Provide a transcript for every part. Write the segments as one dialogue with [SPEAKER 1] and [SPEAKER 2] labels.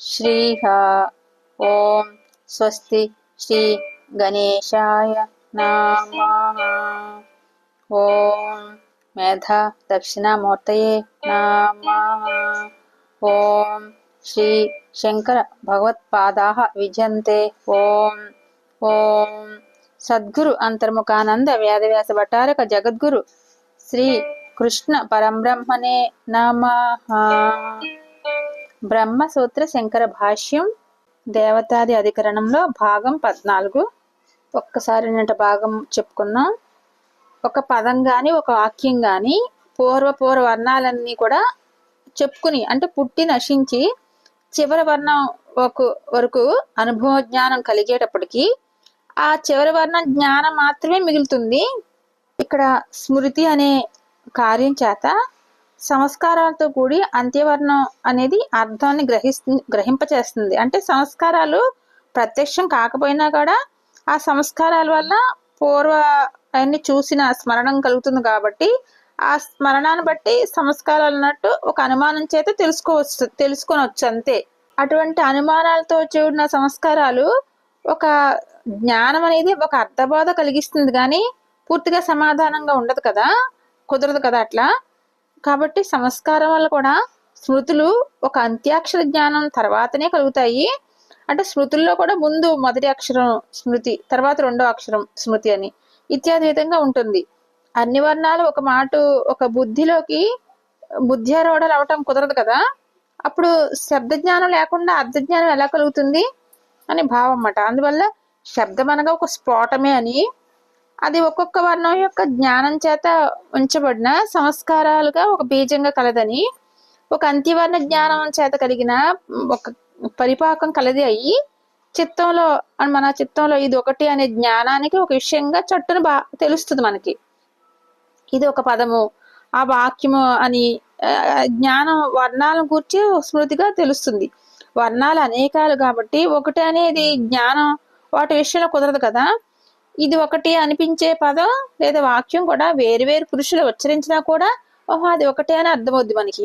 [SPEAKER 1] శ్రీహ ఓం స్వస్తి శ్రీ గణేశాయ నమః ఓం మేధ దక్షిణామూర్తయే నమః ఓం శ్రీ శంకర భగవత్పాదాः విజయంతే ఓం ఓం సద్గురు అంతర్ముఖానంద వేదవ్యాస భటారక జగద్గురు శ్రీ కృష్ణ పరంబ్రహ్మణే నమః బ్రహ్మసూత్ర శంకర భాష్యం దేవతాది అధికరణంలో భాగం పద్నాలుగు. ఒక్కసారి నిన్నటి భాగం చెప్పుకున్నాం ఒక పదం కానీ ఒక వాక్యం కానీ పూర్వపూర్వ వర్ణాలన్నీ కూడా చెప్పుకుని అంటే పుట్టి నశించి చివరి వర్ణం ఒక వరకు అనుభవ జ్ఞానం కలిగేటప్పటికి ఆ చివరి వర్ణం జ్ఞానం మాత్రమే మిగులుతుంది. ఇక్కడ స్మృతి అనే కార్యం చేత సంస్కారాలతో కూడి అంత్యవర్ణం అనేది అర్థాన్ని గ్రహిస్తు గ్రహింపచేస్తుంది. అంటే సంస్కారాలు ప్రత్యక్షం కాకపోయినా కూడా ఆ సంస్కారాల వల్ల పూర్వ అన్ని చూసిన స్మరణం కలుగుతుంది కాబట్టి ఆ స్మరణాన్ని బట్టి సంస్కారాలు అన్నట్టు ఒక అనుమానం చేత తెలుసుకోవచ్చు తెలుసుకొనవచ్చు అంతే. అటువంటి అనుమానాలతో చూడిన సంస్కారాలు ఒక జ్ఞానం అనేది ఒక అర్థబోధ కలిగిస్తుంది. కానీ పూర్తిగా సమాధానంగా ఉండదు కదా? కుదరదు కదా అట్లా? కాబట్టి సంస్కారం వల్ల కూడా స్మృతులు ఒక అంత్యాక్షర జ్ఞానం తర్వాతనే కలుగుతాయి. అంటే స్మృతుల్లో కూడా ముందు మొదటి అక్షరం స్మృతి తర్వాత రెండో అక్షరం స్మృతి అని ఇత్యాది విధంగా ఉంటుంది. అన్ని వర్ణాలు ఒక మాట ఒక బుద్ధిలోకి బుద్ధ్యారోఢాలు అవటం కుదరదు కదా. అప్పుడు శబ్ద జ్ఞానం లేకుండా అర్థ జ్ఞానం ఎలా కలుగుతుంది అని భావం అన్నమాట అందువల్ల శబ్దం అనగా ఒక స్ఫోటమే అని అది ఒక్కొక్క వర్ణం యొక్క జ్ఞానం చేత ఉంచబడిన సంస్కారాలుగా ఒక బీజంగా కలదని ఒక అంత్యవర్ణ జ్ఞానం చేత కలిగిన ఒక పరిపాకం కలది అయ్యి చిత్తంలో మన చిత్తంలో ఇది ఒకటి అనే జ్ఞానానికి ఒక విషయంగా చట్టును బా తెలుస్తుంది మనకి. ఇది ఒక పదము. ఆ వాక్యము అని జ్ఞానం వర్ణాలను గురించి స్మృతిగా తెలుస్తుంది. వర్ణాలు అనేకాలు కాబట్టి ఒకటి అనేది జ్ఞానం వాటి విషయంలో కుదరదు కదా. ఇది ఒకటి అనిపించే పదం లేదా వాక్యం కూడా వేరు వేరు పురుషులు ఉచ్చరించినా కూడా ఓహో అది ఒకటే అని అర్థమవుద్ది మనకి.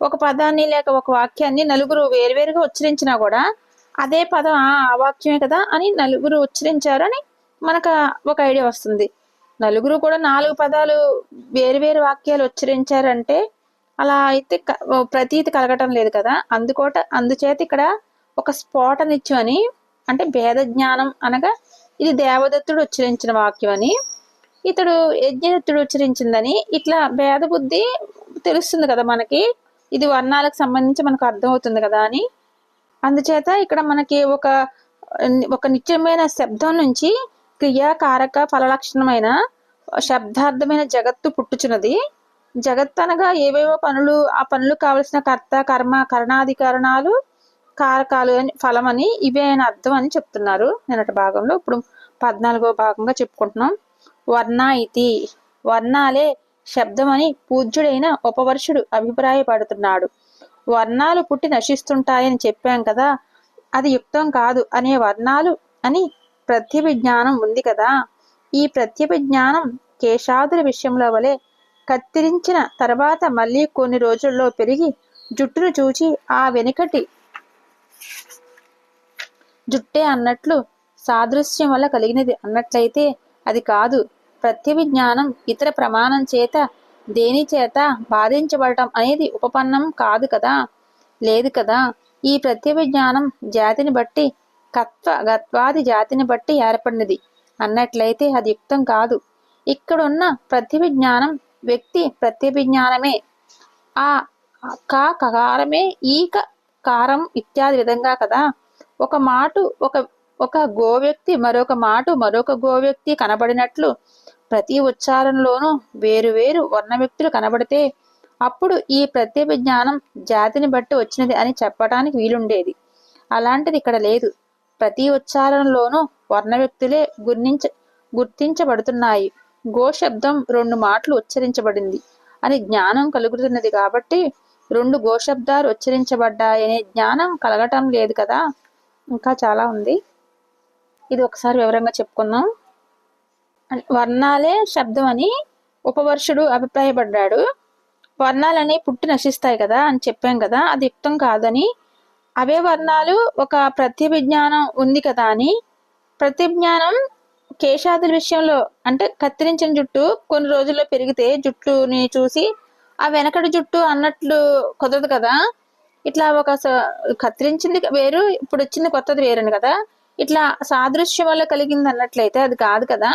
[SPEAKER 1] ఒక పదాన్ని లేక ఒక వాక్యాన్ని నలుగురు వేరువేరుగా ఉచ్చరించినా కూడా అదే పదం ఆ ఆ వాక్యమే కదా అని నలుగురు ఉచ్చరించారు అని మనకు ఒక ఐడియా వస్తుంది. నలుగురు కూడా నాలుగు పదాలు వేరువేరు వాక్యాలు ఉచ్చరించారంటే అలా అయితే ప్రతీతి కలగటం లేదు కదా. అందుకోట అందుచేత ఇక్కడ ఒక స్ఫోటనిత్యం అని అంటే భేద జ్ఞానం అనగా ఇది దేవదత్తుడు ఉచ్చరించిన వాక్యం అని ఇతడు యజ్ఞదత్తుడు ఉచ్చరించిందని ఇట్లా భేద బుద్ధి తెలుస్తుంది కదా మనకి. ఇది వర్ణాలకు సంబంధించి మనకు అర్థమవుతుంది కదా అని. అందుచేత ఇక్కడ మనకి ఒక ఒక నిత్యమైన శబ్దం నుంచి క్రియాకారక ఫలలక్షణమైన శబ్దార్థమైన జగత్తు పుట్టుచున్నది. జగత్ అనగా ఏవేవో పనులు ఆ పనులు కావలసిన కర్త కర్మ కరణాధికరణాలు కారకాలు అని ఫలం అని ఇవే అని అర్థం అని చెప్తున్నారు నిన్నటి భాగంలో. ఇప్పుడు పద్నాలుగో భాగంగా చెప్పుకుంటున్నాం. వర్ణ ఇతి వర్ణాలే శబ్దమని పూజ్యుడైన ఉపవర్షుడు అభిప్రాయపడుతున్నాడు. వర్ణాలు పుట్టి నశిస్తుంటాయని చెప్పాం కదా అది యుక్తం కాదు. అనే వర్ణాలు అని ప్రత్యభిజ్ఞానం ఉంది కదా. ఈ ప్రత్యభిజ్ఞానం కేశాదుల విషయంలో వలె కత్తిరించిన తర్వాత మళ్ళీ కొన్ని రోజుల్లో పెరిగి జుట్టును చూచి ఆ వెనుకటి జుట్టే అన్నట్లు సాదృశ్యం వల్ల కలిగినది అన్నట్లయితే అది కాదు. ప్రత్యభిజ్ఞానం ఇతర ప్రమాణం చేత దేని చేత బాధించబడటం అనేది ఉపపన్నం కాదు కదా? లేదు కదా? ఈ ప్రత్యభిజ్ఞానం జాతిని బట్టి కత్వ గత్వాది జాతిని బట్టి ఏర్పడినది. అన్నట్లయితే అది యుక్తం కాదు. ఇక్కడున్న ప్రత్యభిజ్ఞానం వ్యక్తి ప్రత్యభిజ్ఞానమే ఆ కా కకారమే ఈక కారం ఇత్యాది విధంగా కదా? ఒక మాటు ఒక ఒక గోవ్యక్తి మరొక మాటు మరొక గోవ్యక్తి కనబడినట్లు ప్రతి ఉచ్చారణలోనూ వేరు వేరు వర్ణ వ్యక్తులు కనబడితే అప్పుడు ఈ ప్రత్యేక జ్ఞానం జాతిని బట్టి వచ్చినది అని చెప్పడానికి వీలుండేది. అలాంటిది ఇక్కడ లేదు. ప్రతి ఉచ్చారణలోనూ వర్ణ వ్యక్తులే గుర్తించ గుర్తించబడుతున్నాయి. గో శబ్దం రెండు మాటలు ఉచ్చరించబడింది అని జ్ఞానం కలుగుతున్నది కాబట్టి రెండు గోశబ్దాలు ఉచ్చరించబడ్డాయనే జ్ఞానం కలగటం లేదు కదా. ఇంకా చాలా ఉంది. ఇది ఒకసారి వివరంగా చెప్పుకుందాం. వర్ణాలే శబ్దం అని ఉపవర్షుడు అభిప్రాయపడ్డాడు. వర్ణాలని పుట్టి నశిస్తాయి కదా అని చెప్పాం కదా అది యుక్తం కాదని. అవే వర్ణాలు ఒక ప్రతిభిజ్ఞానం ఉంది కదా అని. ప్రతిజ్ఞానం కేశాదుల విషయంలో అంటే కత్తిరించిన జుట్టు కొన్ని రోజుల్లో పెరిగితే జుట్టుని చూసి ఆ వెనకటి జుట్టు అన్నట్లు కుదరదు కదా ఇట్లా ఒక స- కత్తిరించింది వేరు ఇప్పుడు వచ్చింది కొత్తది వేరని కదా. ఇట్లా సాదృశ్యం వల్ల కలిగింది అన్నట్లయితే అది కాదు కదా.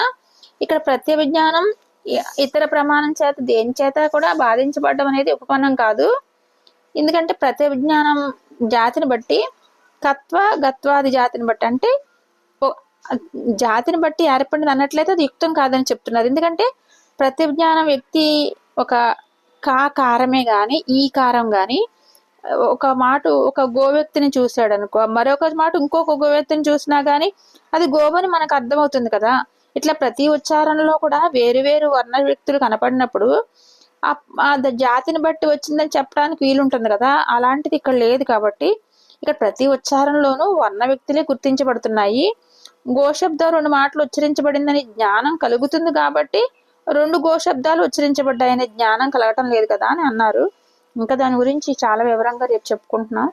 [SPEAKER 1] ఇక్కడ ప్రత్యభిజ్ఞానం విజ్ఞానం ఇతర ప్రమాణం చేత దేని చేత కూడా బాధించబడడం అనేది ఉపపన్నం కాదు. ఎందుకంటే ప్రత్యభిజ్ఞానం జాతిని బట్టి తత్వ గత్వాది జాతిని బట్టి అంటే జాతిని బట్టి ఏర్పడింది అన్నట్లయితే అది యుక్తం కాదని చెప్తున్నారు. ఎందుకంటే ప్రతిజ్ఞానం వ్యక్తి ఒక కా కారమే కానీ ఈ కారం కానీ ఒక మాట ఒక గోవ్యక్తిని చూశాడు అనుకో మరొక మాట ఇంకొక గోవ్యక్తిని చూసినా కానీ అది గోవని మనకు అర్థమవుతుంది కదా. ఇట్లా ప్రతి ఉచ్చారణలో కూడా వేరు వేరు వర్ణ వ్యక్తులు కనపడినప్పుడు ఆ జాతిని బట్టి వచ్చిందని చెప్పడానికి వీలుంటుంది కదా. అలాంటిది ఇక్కడ లేదు కాబట్టి ఇక్కడ ప్రతి ఉచ్చారణలోనూ వర్ణ వ్యక్తులే గుర్తించబడుతున్నాయి. గోశబ్దం రెండు మాటలు ఉచ్చరించబడిందని జ్ఞానం కలుగుతుంది కాబట్టి రెండు గోశబ్దాలు ఉచ్చరించబడ్డాయనే జ్ఞానం కలగటం లేదు కదా అని అన్నారు. ఇంకా దాని గురించి చాలా వివరంగా రేపు చెప్పుకుంటున్నాం.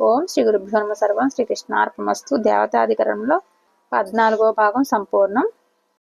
[SPEAKER 1] ఓం శ్రీ గురుభ్యో నమ. సర్వం శ్రీకృష్ణార్పణమస్తు దేవతాధికరణంలో పద్నాలుగో భాగం సంపూర్ణం.